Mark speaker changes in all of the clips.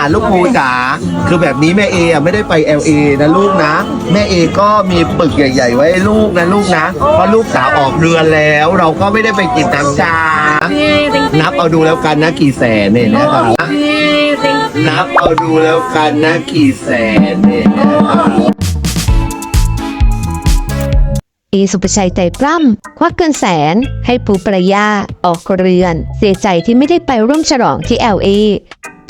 Speaker 1: าลูกปูจ๋าคือแบบนี้แม่เออะไม่ได้ไป LA นะลูกนะ แม่เอก็มีปึกใหญ่ ๆ ไว้ให้ลูกนะลูกนะ เพราะลูกสาวออกเรือนแล้ว เราก็ไม่ได้ไปกินน้ำชานับเอาดูแล้วกันนะกี่แสนเนี่ยนะครับนับเอาดูแล้วกันนะกี่แสนเนี่ยนะครับ
Speaker 2: เอสุปชัยใจกล้ำควักเงินแสนให้ปูปรายาออกเรือน เสียใจที่ไม่ได้ไปร่วมฉลองที่ LA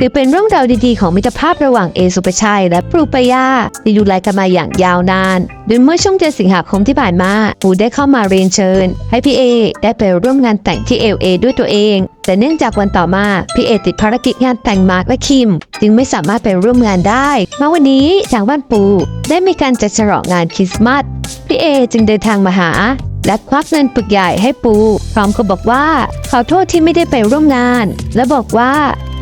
Speaker 2: ถือเป็นเรื่องราวดีๆของมิตรภาพระหว่างเอสุปชัย และปูปยาที่ดูแลกันมาอย่างยาวนานโดยเมื่อช่วงเดือนสิงหาคมที่ผ่านมาปูได้เข้ามาเรียนเชิญ ให้พี่เอได้ไปร่วมงานแต่งที่ LA ด้วยตัวเอง แต่เนื่องจากวันต่อมาพี่เอติดภารกิจงานแต่งมาร์กและคิม จึงไม่สามารถไปร่วมงานได้มาวันนี้ทางบ้านปูได้มีการจัดฉลองงานคริสต์มาสพี่เอจึงเดินทางมาหา และควักเงินปึกใหญ่ให้ปู พร้อมกับบอกว่าขอโทษที่ไม่ได้ไปร่วมงาน และบอกว่า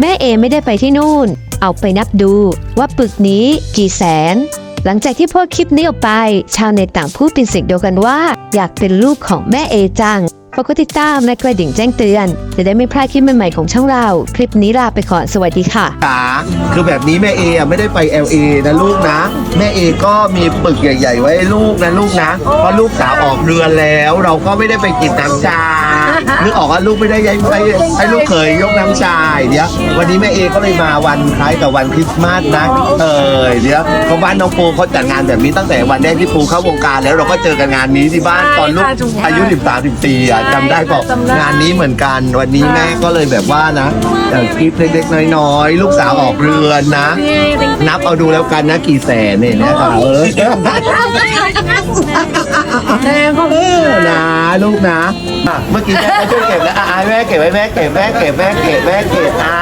Speaker 2: แม่เอไม่ได้ไปที่นู่น เอาไปนับดูว่าปึกนี้กี่แสน หลังจากที่โพสคลิปนี้ออกไป ชาวเน็ตต่างพูดเป็นเสียงเดียวกันว่า อยากเป็นลูกของแม่เอจัง ฝากกดติดตามและกระดิ่งแจ้งเตือน จะได้ไม่พลาดคลิปใหม่ๆของช่องเรา คลิปนี้ลาไปก่อนสวัสดีค่ะ
Speaker 1: จ๋าคือแบบนี้แม่เออะไม่ได้ไป LA นะลูกนะ แม่เอก็มีปึกใหญ่ ๆ ไว้ให้ลูกนะลูกนะเพราะลูกสาวออกเรือนแล้ว เราก็ไม่ได้ไปกินน้ำจา นึกออกว่าลูกไม่ได้ยังให้ให้ลูกเคยยกน้ำชาเดี๋ยววันนี้แม่เอก็เลยมาวันคล้ายกับวันคริสต์มาสนะเออเดี๋ยวเพราะบ้านน้องปูเขาจัดงานแบบนี้ตั้งแต่วันแรกที่ปูเข้าวงการแล้วเราก็เจอกันงานนี้ที่บ้านตอนลูกอายุ 13 14อะจำได้บอกงานนี้เหมือนกัน วันนี้แม่ก็เลยแบบว่านะแต่คลิปเล็กๆน้อยๆ ลูกสาวออกเรือนนะ นับเอาดูแล้วกันนะกี่แสนเนี่ยนะครับเออเออนะ ลูกนะอะเมื่อกี้แม่ก็ช่วยเก็บแล้วอะแม่เก็บไว้แม่เก็บแม่เก็บแม่เก็บแม่เก็บอ่า